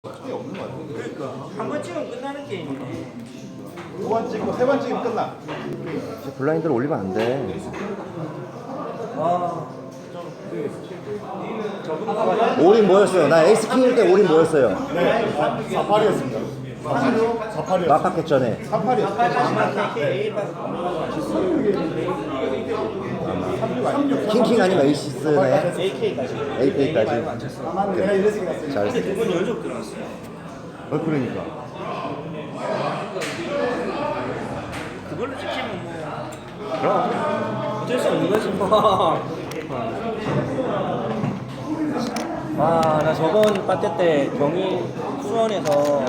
그러니까 한번 찍으면 끝나는 게임이네. 두 번 찍고 세 번 찍으면 끝나. 이제 블라인드를 올리면 안 돼. 아, 올인 뭐였어요? 나 에이스 킹일 때 올인 뭐였어요? 네, 48이었습니다. 48이었어요. 마파켓 전에. 48이었어요. 아마 KK 킹킹 아니면 에이시스네. AK까지. AK까지. 내가 이래서 갔어요. 잘했어. 두분 연속 들어왔어요. 어, 그러니까. 그걸로 찍히면 뭐 그럼. 어쩔 수 없는 거지 뭐. 아, 나 저번 파트 때 경희 수원에서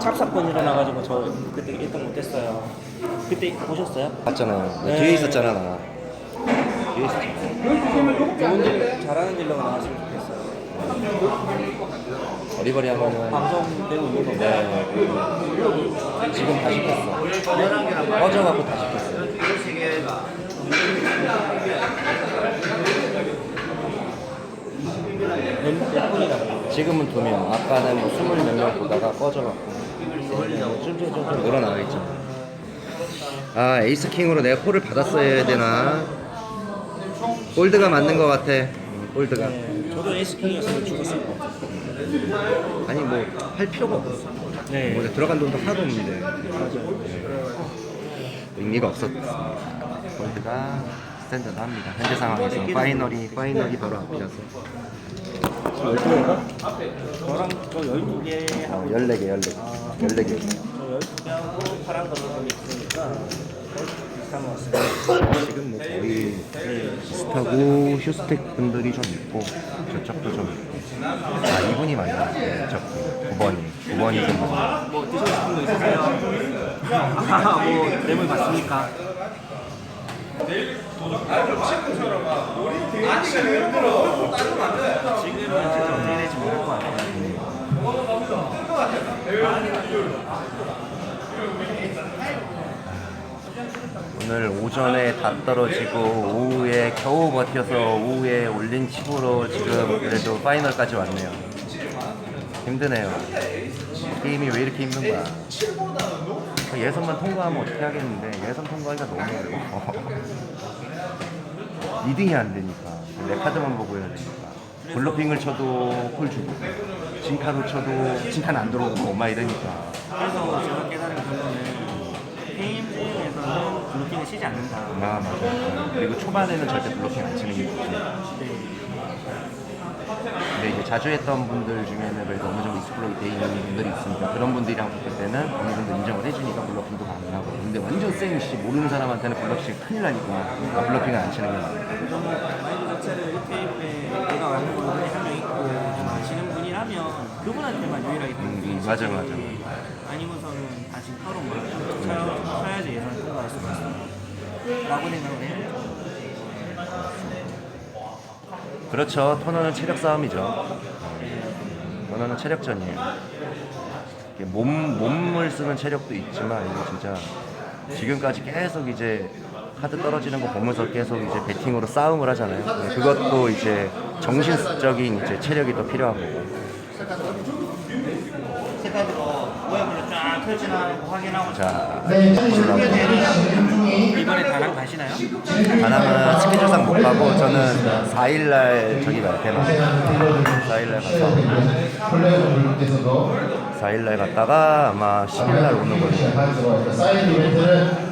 착 사건 일어나가지고 저 그때 1등 못했어요. 그때 보셨어요? 봤잖아요. 네. 뒤에 있었잖아, 나. 좋은 딜, 잘하는 딜러가 나왔으면 좋겠어요. 어리버리 하면은. 방송 되고 있는 거. 네. 지금 다 시켰어. 꺼져갖고 다 시켰어. 몇 분이라고. 지금은 두 명. 아까는 뭐 스물 몇 명 보다가 꺼져갖고. 쫌쫌쫌쫌 늘어나가겠죠. 아, 에이스 킹으로 내가 콜을 받았어야 되나? 골드가 맞는 것 같아. 음, 골드가. 네, 저도 에이스킹이었으면 죽었을 것 같아요. 아니 뭐 할 필요가 없어. 네. 뭐 들어간 돈도 하나도 없는데 의미가 없었어. 골드가 스탠다드 합니다. 현재 상황에서 파이널이 파이널이 바로 앞이라서 저랑 저 12개 하고 어, 14개 14개 14개 저 12개 하고 파란 걸로 있으니까 비슷한 것 같습니다. 지금 뭐 거의 비슷하고 휴스텍 분들이 좀 있고 저쪽도 좀 있고 아 이분이 맞네 저 9번이 9번이 좀 맞네 뭐 드시고 싶은 거 있으세요? 아, 뭐 뇌물 받습니까? 지금은 진짜 어떻게 될지 모를 것 같아요. 오늘 오전에 다 떨어지고 오후에 겨우 버텨서 오후에 올린 칩으로 지금 그래도 파이널까지 왔네요. 힘드네요. 게임이 왜 이렇게 힘든 거야? 예선만 통과하면 어떻게 하겠는데 예선 통과하기가 너무 어려워. 리딩이 안 되니까 내 카드만 보고 해야 되니까 블로핑을 쳐도 콜 주고 진카로 쳐도 진카는 안 들어오고 막 이러니까 그래서 제가 깨달은 결론은 게임즈에서는 블루킹을 치지 않는다. 아 맞아 그리고 초반에는 절대 블로킹 안 치는 게 좋지. 네. 근데 이제 자주 했던 분들 중에는 그래도 어느 정도 익스플로이 돼 있는 분들이 있으니까 그런 분들이랑 붙을 때는 어느 정도 인정을 해주니까 블로킹도 가능하고. 근데 완전 쌩씨 모르는 사람한테는 블로킹 큰일 나니까 아, 블로킹을 안 치는 게 그러면 마인드 자체를 이 테이프에 내가 아는 분이 한명 있고 좀 아시는 분이라면 그분한테만 유일하게 음, 블루킹을 맞아, 맞아, 맞 아. 아니면서는 다 진카로만 쳐야- 쳐야지 예선 통과할 수가 있어. 라고 생각을 해요. 그렇죠 토너는 체력 싸움이죠 토너는 체력전이에요 몸, 몸을 쓰는 체력도 있지만 이게 진짜 지금까지 계속 이제 카드 떨어지는 거 보면서 계속 이제 배팅으로 싸움을 하잖아요 그것도 이제 정신적인 이제 체력이 더 필요한 거고 색깔도 거 확인하고 자 이번에 다낭 가시나요? 다낭은 스케줄상 못 가고 저는 4일날 저기 가요 대만. 4일날 가서. 플레이어분께서도 4일날 갔다가 아마 10일날 오는 걸로 사이드 이벤트는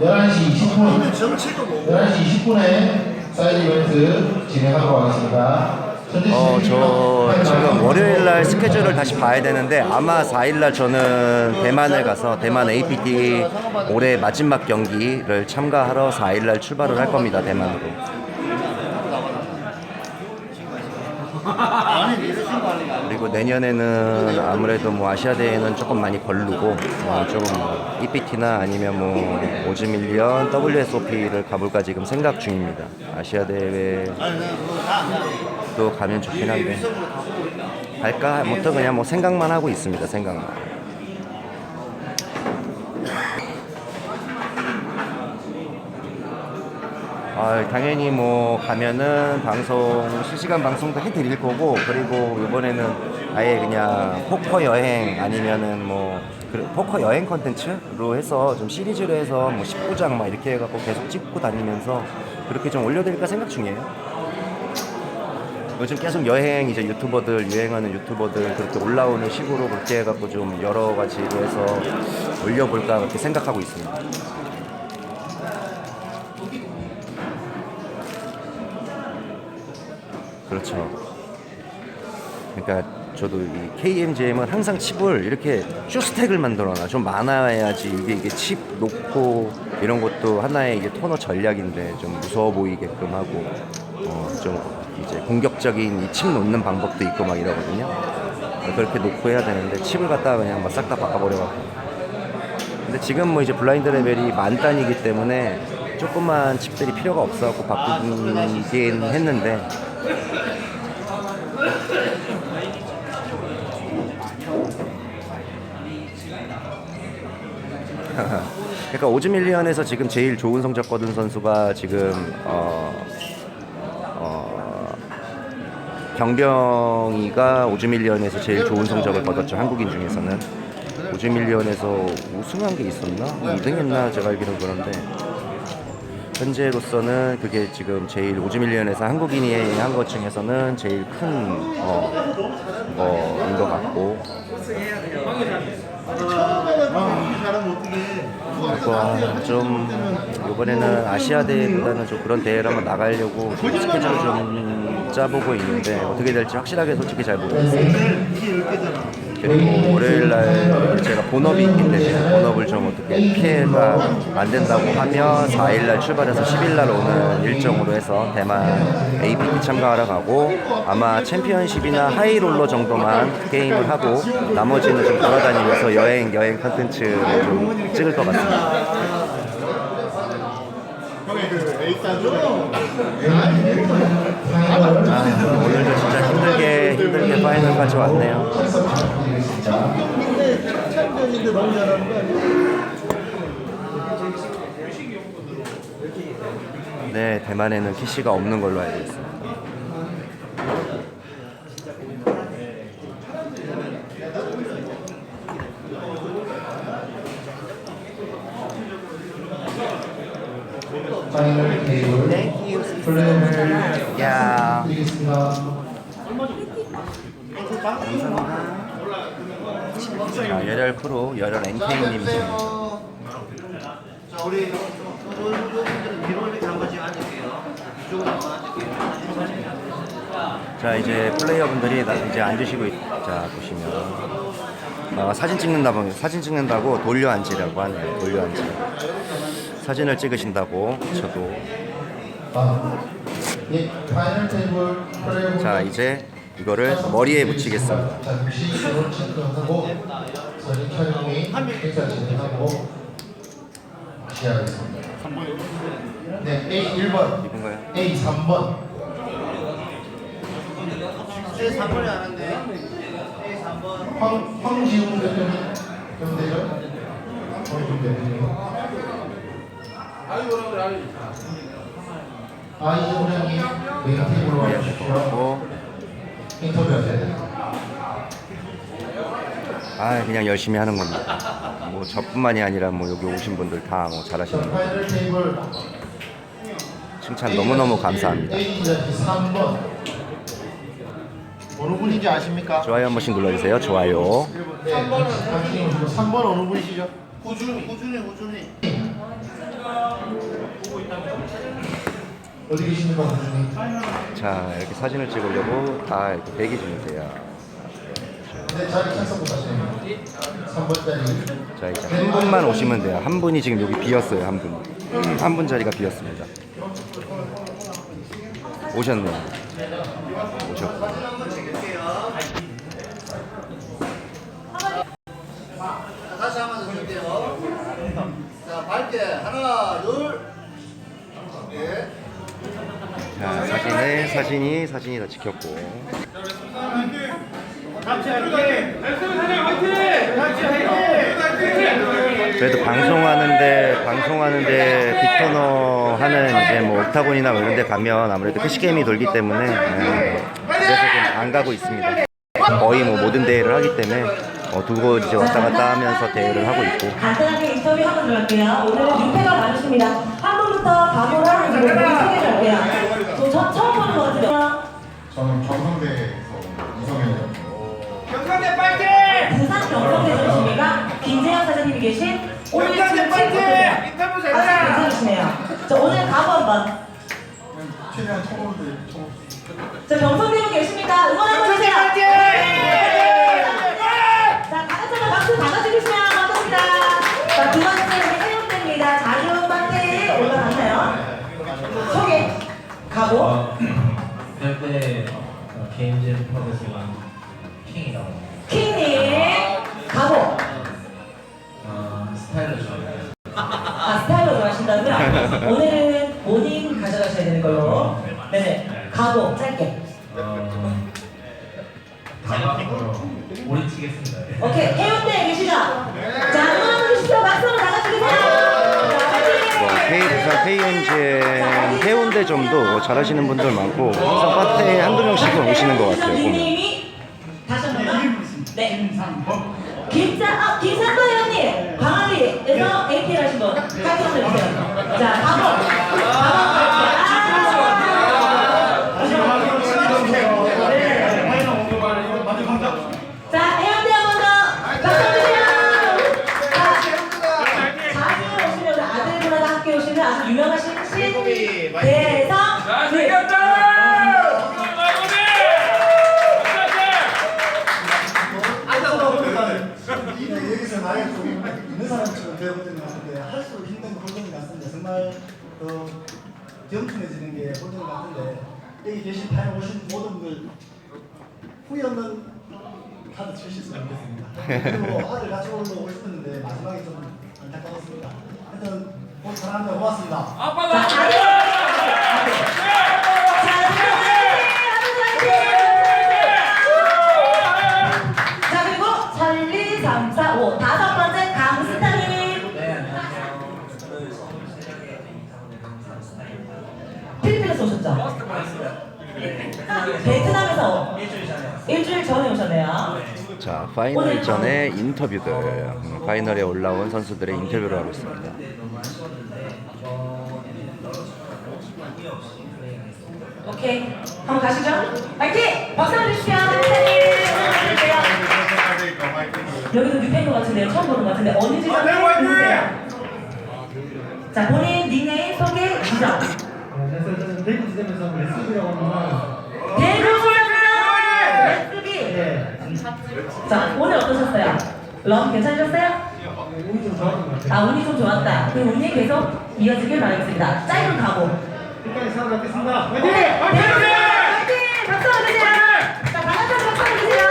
11시 20분 11시 20분에 사이드 이벤트 진행하도록 하겠습니다. 어, 저 지금 월요일 날 스케줄을 다시 봐야 되는데 아마 4일 날 저는 대만을 가서 대만 APT 올해 마지막 경기를 참가하러 4일 날 출발을 할 겁니다. 대만으로. 그리고 내년에는 아무래도 뭐 아시아 대회는 조금 많이 걸르고 어, 조금 뭐 EPT나 아니면 뭐 오즈 밀리언 WSOP를 가볼까 지금 생각 중입니다. 아시아 대회 또 가면 좋긴 한데. 갈까? 못해 그냥 뭐 생각만 하고 있습니다 생각만. 아, 당연히 뭐 가면은 방송 실시간 방송도 해드릴 거고 그리고 이번에는 아예 그냥 포커 여행 아니면은 뭐 그- 포커 여행 컨텐츠로 해서 좀 시리즈로 해서 뭐 19장 막 이렇게 해갖고 계속 찍고 다니면서 그렇게 좀 올려드릴까 생각 중이에요. 요즘 계속 여행 이제 유튜버들 유행하는 유튜버들 그렇게 올라오는 식으로 그렇게 해갖고 좀 여러 가지로 해서 올려볼까 그렇게 생각하고 있습니다. 그렇죠. 그러니까 저도 이 KMGM은 항상 칩을 이렇게 슈스택을 만들어놔 좀 많아야지 이게 이게 칩 놓고 이런 것도 하나의 이게 토너 전략인데 좀 무서워 보이게끔 하고 어 좀 이제 공격적인 이 칩 놓는 방법도 있고 막 이러거든요. 그렇게 놓고 해야 되는데 칩을 갖다가 그냥 막 싹 다 바꿔버려갖고 근데 지금 뭐 이제 블라인드 레벨이 만 단이기 때문에 조그만 칩들이 필요가 없어갖고 바꾸긴 했는데 그러니까 오즈밀리언에서 지금 제일 좋은 성적 거둔 선수가 지금 어, 어, 경병이가 오즈밀리언에서 제일 좋은 성적을 거뒀죠. 한국인 중에서는. 오즈밀리언에서 우승한 게 있었나? 2등했나 제가 알기로는 그런데. 현재로서는 그게 지금 제일 오즈밀리언에서 한국인이 한 것 중에서는 제일 큰 어, 거인 것 같고. 그 러니까 좀 이번에는 아시아 대회보다는 좀 그런 대회를 한번 나가려고 스케줄을 좀 짜보고 있는데 어떻게 될지 확실하게 솔직히 잘 모르겠어요. 그리고 월요일 날 제가 본업이 있기 때문에 본업을 좀 어떻게 피해가 안 된다고 하면 4일 날 출발해서 10일 날 오는 일정으로 해서 대만 APT 참가하러 가고 아마 챔피언십이나 하이롤러 정도만 게임을 하고 나머지는 좀 돌아다니면서 여행 여행 컨텐츠를 좀 찍을 것 같습니다. 오늘도 진짜 힘들게 힘들게 파이널까지 왔네요. 네, 대만에는 PC가 없는 걸로 알고 있습니다. 파이널 테이블 플레이를 야, 드리겠습니다. 자, 열혈 프로 열혈 NK님이십니다. 자 이제 플레이어분들이 나- 이제 앉으시고 있, 자 보시면 아, 사진 찍는다고 사진 찍는다고 돌려 앉으라고 하네요 돌려 앉기 사진을 찍으신다고 저도 아, 예, 자 이제 이거를 머리에 붙이겠습니다. 네, A 1번, 이건가요? A 3번. 황, 황지웅 대표님 좀 되죠? 황지웅 대표님. 아이 소장님 메인 테이블로 와주십시오. 뭐, 인터뷰하셔야 돼요. 아 그냥 열심히 하는 겁니다 뭐 저뿐만이 아니라 뭐 여기 오신 분들 다 뭐 잘하시는 거 파이널 테이블 칭찬 너무너무 감사합니다 A 3번. 어느 분인지 아십니까? 좋아요 한 번씩 눌러주세요 좋아요 네, 당신이 오시고 3번 어느 분이시죠? 꾸준히 꾸준히 꾸준히 어디 계십니까, 꾸준히? 자 이렇게 사진을 찍으려고 다 이렇게 대기 중이세요. 네, 자리 착석부터 하시면 3번짜리. 자 이제 한 분만 오시면 돼요. 한 분이 지금 여기 비었어요 한 분 한 분 자리가 비었습니다. 오셨네요. 오셨고 자 사진을 사진이 사진이 다 찍혔고 그래도 방송하는데 방송하는데 빅터너 하는 이제 뭐 옥타곤이나 뭐 이런 데 가면 아무래도 캐시 게임이 돌기 때문에 예, 그래서 좀 안 가고 있습니다. 거의 뭐 모든 대회를 하기 때문에 어, 두곳 이제 왔다 갔다 하면서 대회를 하고 있고 간단하게 인터뷰 한번 들어갈게요. 오늘은 6회가 많으십니다. 한 분부터 각오랑 그리고 소개할게요. 저, 저 처음 보는 것 같은데요. 저는 경성대에서 이성현이요. 부산 경성대 전시회가 김재현 사장님이 계신 오늘 지금 친구들 아주 괜찮으시네요. 자 오늘 각오 한번. 최대한 초보들 초. 자 경성대분 계십니까? 응원 한번 해주세요. 네. 자 다같이 한번 박수 다 같이 주시면 반갑습니다. 자두 번째 우리 해운대입니다. 자주 반대 올라갔나요? 소개 각오. 어, 현대 어, 게임즈 프로듀서가 킹이라고 킹님 각오. 어, 스타일을 좋아해요. 아 스타일로 좋아하신다고요? 오늘은 모닝 가져가셔야 되는 걸로. 네네. 각오 짧게. 어, 다음으로 오리 치겠습니다. 예. 오케이 해운대에 계시죠? 자 응원 주십시오. 박수로 나가주세요. 자뭐 K 부산 해운대 점도 잘하시는 분들 많고 항상 파트에 한두 명씩은 오시는 것 같아요 보면. 다시 한 번만. 네. 김사 아 김산도 회원님 광안리에서 APL 하신 분 파이팅 한번 해주세요. 자 각오. 각오. 자, 다 오신 모든 분들 후회 없는 카드 치셨으면 좋겠습니다. 그리고 아들 같이 올라오고 싶었는데 마지막에 좀 안타까웠습니다. 하여튼 오늘 사랑합니다. 고맙습니다. 자, 파이널 전에 인터뷰들 음, 파이널에 올라온 선수들의 인터뷰를 하고 있습니다. 오케이, 한번 가시죠. 파이팅! 박수 한번. 감사합니다. 여기도 뉴페인 것 같은데요. 처음 보는 것 같은데 어느 지점 누구세요? 자, 본인 닉네임 소개 지점. 그래서 저는 대구 지점에서 레스비라고 합니다. 대구 소리 레스비. 자, 오늘 어떠셨어요? 럼 괜찮으셨어요? 운이 좀 좋았던 것 같아요. 아, 운이 좀 좋았다. 그 운이 계속 이어지길 바라겠습니다. 짧은 각오. 끝까지 살아가겠습니다. 오케이! 파이팅! 박수 한번 주세요. 자, 다 같이 한번 박수 한번 주세요.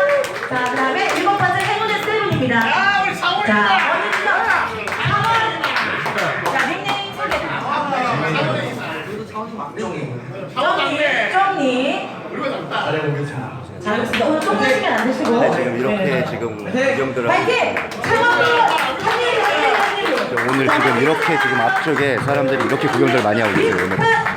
자, 그 다음에 일곱 번째 행운의 세븐입니다. 자, 어디서? 상원. 자, 닉네임 소개. 쫑님, 쫑님. 잘하고 있습니다. 오늘 쫑 하시면 안 되시고. 네, 지금 이렇게 네네. 지금 구경들을 하고 파이팅! 한일. 오늘 지금 이렇게 지금 앞쪽에 사람들이 이렇게 구경들 많이 하고 있어요 오늘. 자,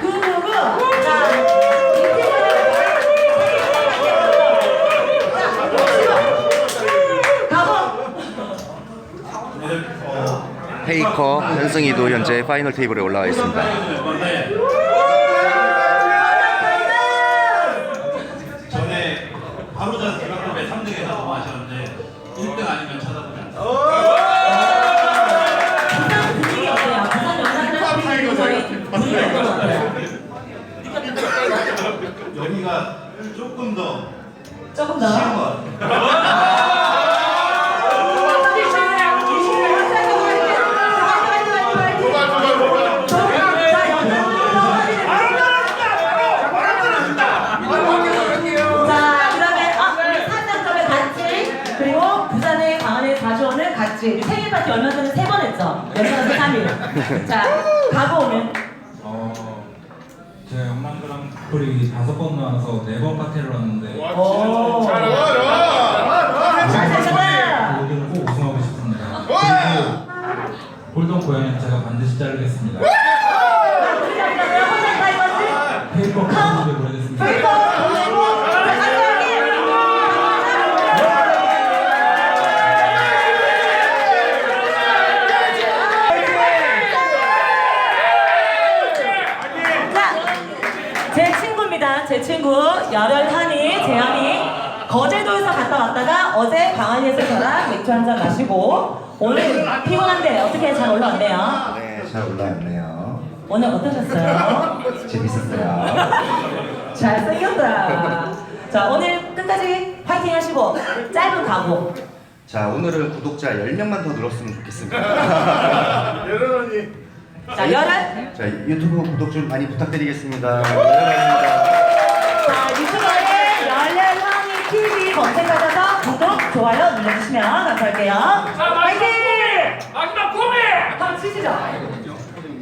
가보. 페이커 현승이도 현재 파이널 테이블에 올라와 있습니다. 조금 더 조금 더. 쉬운 것 같아요. 아, 같이 생일 파티 얼마 전에 세 번 했죠. 연말에 3일. 자, 가고 오면 그랑프리 다섯 번 나와서 네 번 파티를 왔는데 오. 자, 자, 자. 오늘은 꼭 우승하고 싶습니다. 그리고 홀던 고양이는 제가 반드시 자르겠습니다. 자, 우리 잡자고요. 혼자 타이거즈. 페이퍼 감 열혈한이 재현이 거제도에서 갔다 왔다가 어제 광안리에서 저랑 맥주 한 잔 마시고 오늘 피곤한데 어떻게 잘 올라왔네요. 네, 잘 올라왔네요. 오늘 어떠셨어요? 재밌었어요. 잘생겼다. 자 오늘 끝까지 파이팅 하시고 짧은 각오. 자 오늘은 구독자 10명만 더 늘었으면 좋겠습니다. 자 열혈. 자 유튜브 구독 좀 많이 부탁드리겠습니다. 열혈입니다. 자 유튜브에 열혈한이 TV 검색하셔서 구독 좋아요 눌러주시면 감사할게요. 파이팅! 마지막 고미! 한번 치시죠.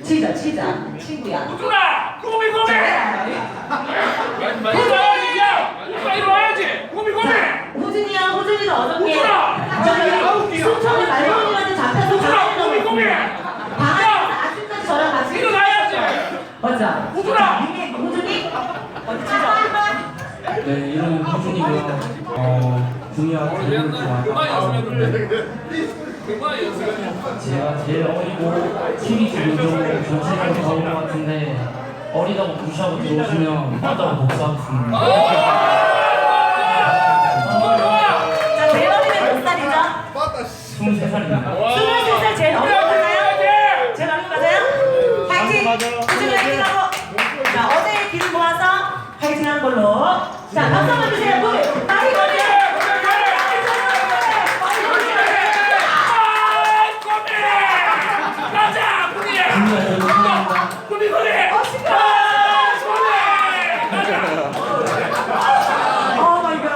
치자 치자 친구야. 누나! 고미 고미! 일어나야지! 야! 오빠 일어나야지! 고미 고미! 호준이야 호준이는 어저께! 저기 순천에 말고님한테 잡혀서 호준아! 고미 고미! 방학에서 아침까지 저랑 같이 일어나야지! 맞아. 호준아! 호준이? 어디 치자. 네, 이름은 호준이고요. 어, 좋아하는데 그만 연습해. 제가 제일 어리고 TV 주요적으로 전체적으로 나온 것 같은데 어리다고 무시하고 들어오시면 빠다고 복수하겠습니다. 자, 제일 어리는 몇 살이죠? 23살입니다. 23살 제일 어린 거 맞아요? 제일 어린 거 맞아요? 파이팅! 파이팅하고 자, 어제의 기를 모아서 파이팅하는 걸로 자, 박수 한번 주세요. 우리 빨리 빨리 아, 고미! 가자! 고미! 중요한 대회를 사랑합니다. 고미 고미! 어, 시끄러워. 아, 고미! 가자! 오 마이 갓.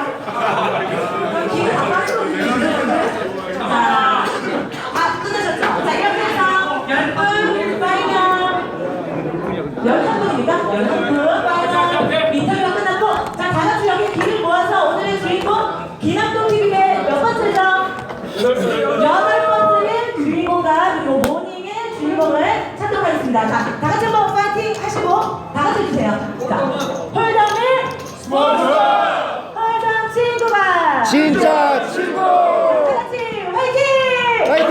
기를 다 빠지거든요. 자, 아, 끝나셨죠? 자, 이렇게 해서 10분 파이팅! 열한 분입니까? 열한 분 빠져 인터뷰가 끝났고 자 다같이 여기 길을 모아서 오늘의 주인공 기남동 TV의 몇 번째죠? 여덟 번째는 주인공과 그리고 모닝의 주인공을 찾도록 하겠습니다 자 다같이 한번 파이팅 하시고 다같이 해주세요 자 홀덤을 스포츠 홀덤 친구가 진짜 친구 다같이 화이팅! 화이팅! 화이팅!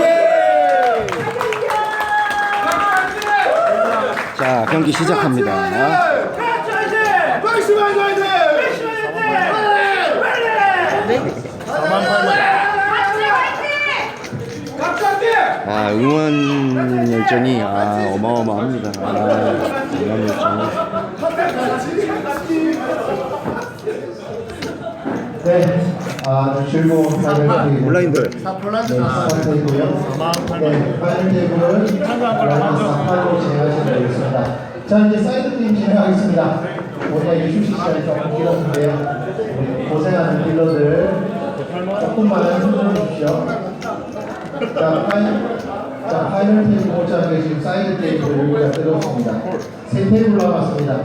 자 경기 시작합니다. 아 응원 열전이 아 어마어마합니다. 아, 응원 열전이. 네, 아, 즐거운 온라인들. 네, 스타트이고요. 네, 파이널 테이블은 사파로 진행하시면 되겠습니다. 자, 이제 사이드 게임 진행하겠습니다. 오늘 이슈 시간이 조금 길었는데요. 우리 고생하는 딜러들 조금만 힘들어 주십시오. 자, 파이널, 자, 파이널 테이블 못 잡게 지금 사이드 테이블 여기가 들었습니다. 세 테이블 남았습니다.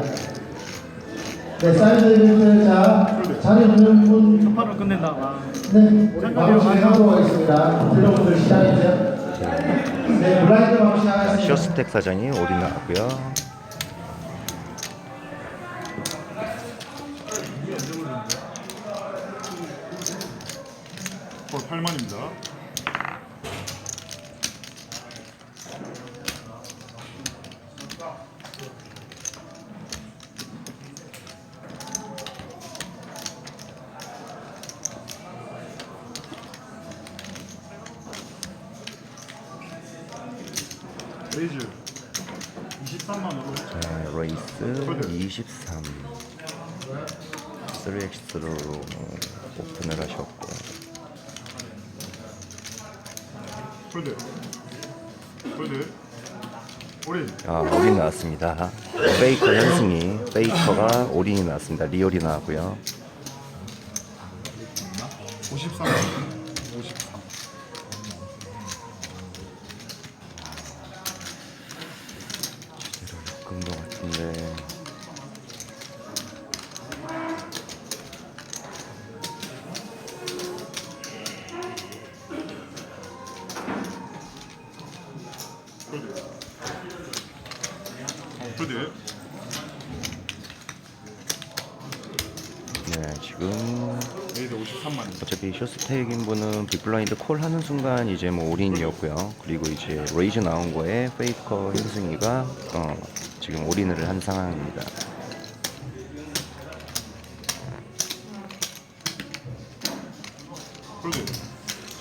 네, 사이드 이벤트 자 자리 없는 분 바로 끝낸다. 네, 바로 진행하도록 하겠습니다. 딜러분들 시작이죠. 네, 블라인드 바로 시작하겠습니다. 쇼스텍 사장이 올인 나왔고요. 볼 8만입니다. 자, 레이스 23 3x로 오픈을 하셨고. 올인. 아, 올인 나왔습니다. 페이커 현승이. 페이커가 올인이 나왔습니다. 리올이 나왔고요. 폴드. 네, 지금 레이저 53만. 어차피 쇼스택인 분은 빅블라인드 콜 하는 순간 이제 뭐 올인이었고요. 그리고 이제 레이저 나온 거에 페이커 현승이가 어, 지금 올인을 한 상황입니다.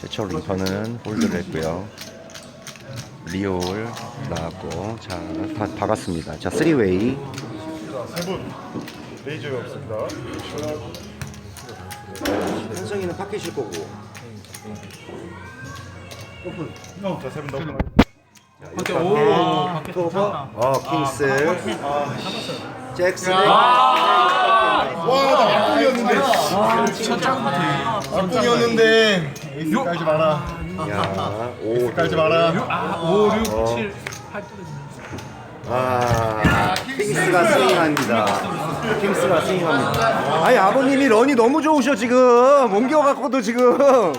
최초 링턴은 홀드를 했고요. 리올 나왔고 자 다, 박았습니다. 자 3웨이 자, 세 분. 레이저가 없습니다. 현승이는 파켓일 거고 자, 세분 너무 어 킹스 잭슨 와, 꿈이었는데. 아, 꿈이었는데. 에이스 깔지 마라. 야 오 깔지 마라. 5, 6, 7, 8 아, 킹스가 스윙합니다. 킹스가 스윙합니다. 아니 아버님이 런이 너무 좋으셔 지금 옮겨갖고도 지금.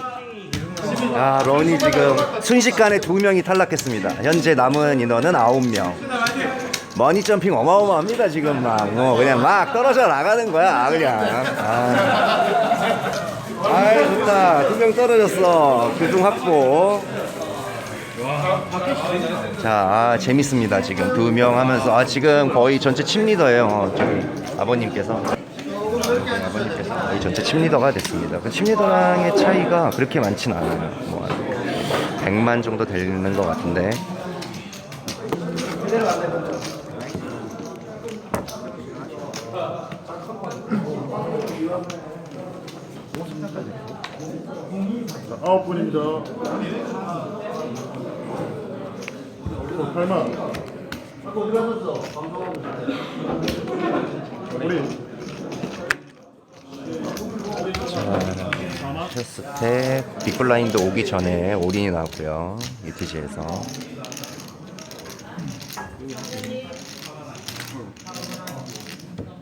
아 런이 지금 순식간에 두 명이 탈락했습니다. 현재 남은 인원은 아홉 명. 머니 점핑 어마어마합니다 지금 막뭐 그냥 막 떨어져 나가는 거야 그냥. 아, 아이 좋다 두명 떨어졌어 그중 확보. 자, 아, 재밌습니다. 지금 두 명 하면서 아 지금 거의 전체 팀 리더예요. 어, 저기 아버님께서 아버님께서 거의 전체 팀 리더가 됐습니다. 그팀 리더랑의 차이가 그렇게 많진 않아요. 뭐 100만 정도 되는 것 같은데. 아홉 분입니다. 어, 8만. 우리 셔스텍 빅블라인드 오기 전에 올인이 나왔고요. UTG에서.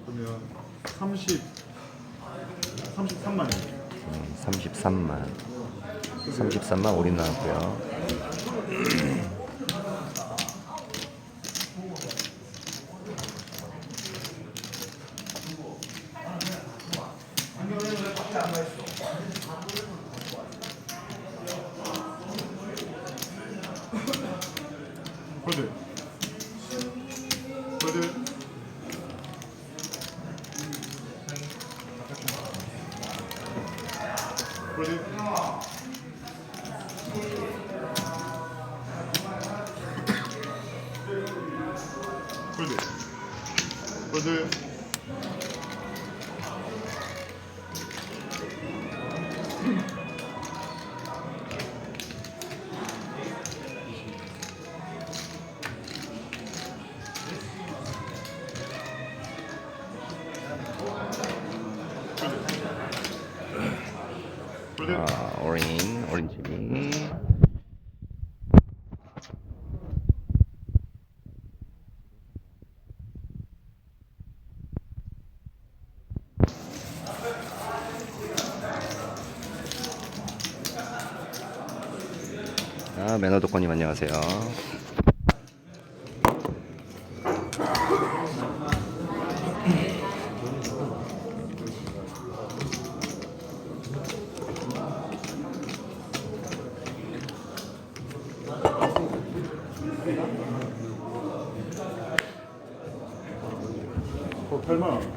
그러면 30 33만입니다. 33만. 33만 올인 나왔고요. 매너도권님 안녕하세요. 어, 8만. 폴